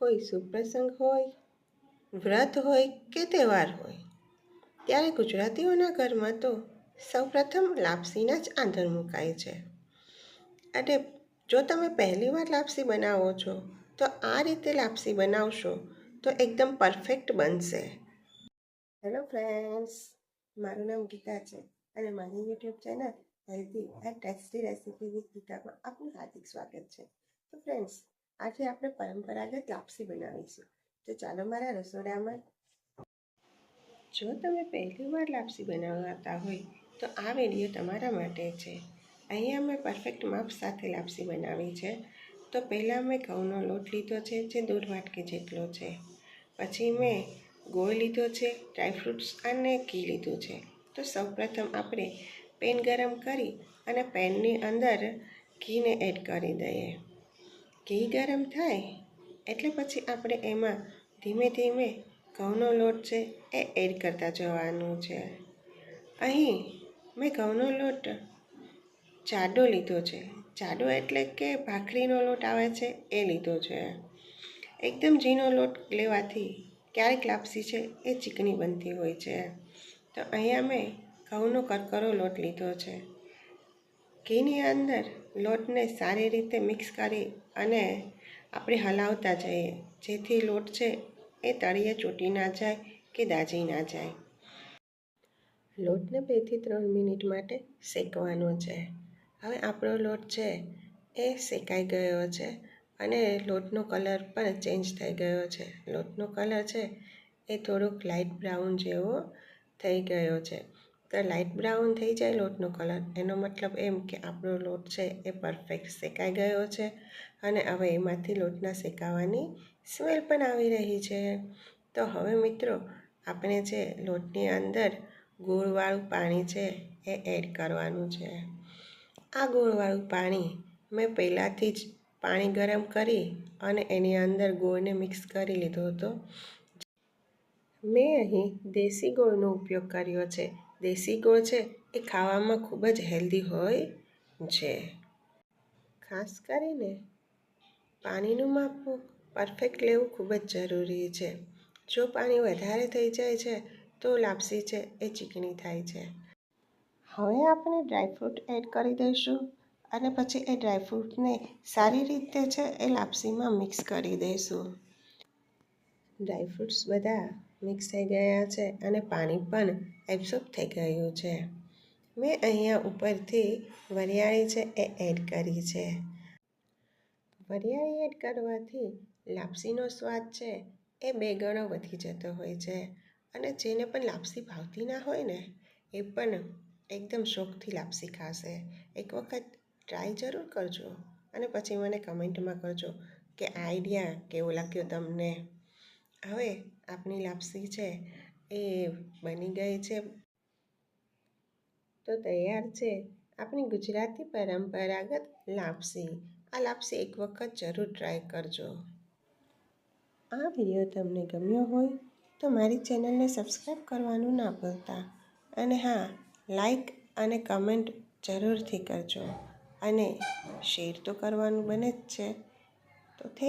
કોઈ સુપ્રસંગ હોય, વ્રત હોય કે તહેવાર હોય, ત્યારે ગુજરાતીઓના ઘરમાં તો સૌપ્રથમ લાપસીના જ આંધણ મુકાય છે. અને જો તમે પહેલીવાર લાપસી બનાવો છો, તો આ રીતે લાપસી બનાવશો, તો એકદમ પરફેક્ટ બનશે. હેલો ફ્રેન્ડ્સ, મારું નામ ગીતા છે અને મારી YouTube channel healthy and tasty recipe ગીતામાં આપનું હાર્દિક સ્વાગત છે. તો ફ્રેન્ડ્સ આજે આપણે પરંપરાગત લાપસી બનાવીશું. તો ચાલો મારા રસોડામાં. જો તમે પહેલીવાર લાપસી બનાવતા હોય, તો આ વીડિયો તમારા માટે છે. અહીંયા મેં પરફેક્ટ માપ સાથે લાપસી બનાવી છે. તો પહેલાં મેં ઘઉંનો લોટ લીધો છે, જે દોઢ વાટકી જેટલો છે. પછી મેં ગોળ લીધો છે ડ્રાયફ્રૂટ્સ અને ઘી લીધું છે. તો સૌપ્રથમ આપણે પેન ગરમ કરી અને પેનની અંદર ઘીને એડ કરી દઈએ. ઘી ગરમ થાય, એટલે પછી આપણે એમાં ધીમે ધીમે ઘઉંનો લોટ છે એ એડ કરતા જવાનું છે. અહીં મેં ઘઉંનો લોટ જાડો લીધો છે. જાડો એટલે કે ભાખરીનો લોટ આવે છે એ લીધો છે. એકદમ ઝીનો લોટ લેવાથી ક્યારેક લાપસી છે એ ચીકણી બનતી હોય છે. તો અહીંયા મેં ઘઉંનો કરકરો લોટ લીધો છે. ઘીની અંદર લોટને સારી રીતે મિક્સ કરી અને આપણે હલાવતા જઈએ. જેથી લોટ છે એ તળિયે ચૂંટી ના જાય કે દાજી ના જાય. લોટને બેથી ત્રણ મિનિટ માટે શેકવાનો છે. હવે આપણો લોટ છે એ શેકાઈ ગયો છે અને લોટનો કલર પણ ચેન્જ થઈ ગયો છે. લોટનો કલર છે એ થોડોક લાઇટ બ્રાઉન જેવો થઈ ગયો છે. તો લાઇટ બ્રાઉન થઈ જાય લોટનો કલર. એનો મતલબ એમ કે આપણો લોટ છે એ પરફેક્ટ શેકાઈ ગયો છે અને હવે એમાંથી લોટના શેકાવાની સ્મેલ પણ આવી રહી છે. તો હવે મિત્રો, આપણે જે લોટની અંદર ગોળવાળું પાણી છે એ એડ કરવાનું છે. આ ગોળવાળું પાણી મેં પહેલાંથી જ પાણી ગરમ કરી અને એની અંદર ગોળને મિક્સ કરી લીધો હતો. મેં અહીં દેશી ગોળનો ઉપયોગ કર્યો છે. દેશી ગોળ છે એ ખાવામાં ખૂબ જ હેલ્ધી હોય છે. ખાસ કરીને પાણીનું માપવું પરફેક્ટ લેવું ખૂબ જ જરૂરી છે. જો પાણી વધારે થઈ જાય છે તો લાપસી છે એ ચીકણી થાય છે. હવે આપણે ડ્રાયફ્રૂટ એડ કરી દઈશું અને પછી એ ડ્રાયફ્રૂટને સારી રીતે છે એ લાપસીમાં મિક્સ કરી દઈશું. ડ્રાયફ્રૂટ્સ બધા મિક્સ થઈ ગયા છે અને પાણી પણ એબ્સોર્બ થઈ ગયું છે. મેં અહીંયા ઉપરથી વરિયાળી છે એ એડ કરી છે. વરિયાળી એડ કરવાથી લાપસીનો સ્વાદ છે એ બે ગણો વધી જતો હોય છે અને જેને પણ લાપસી ભાવતી ના હોય ને, એ પણ એકદમ શોખથી લાપસી ખાશે. એક વખત ટ્રાય જરૂર કરજો અને પછી મને કમેન્ટમાં કરજો કે આઈડિયા કેવો લાગ્યો તમને? હવે આપણી લાપસી છે એ બની ગઈ છે. તો તૈયાર છે આપણી ગુજરાતી પરંપરાગત લાપસી. આ લાપસી એક વખત જરૂર ટ્રાય કરજો. આ વીડિયો તમને ગમ્યો હોય તો મારી ચેનલને સબસ્ક્રાઈબ કરવાનું ના ભૂલતા. અને હા, લાઈક અને કમેન્ટ જરૂરથી કરજો. અને શેર તો કરવાનું બને જ છે. તો થેન્ક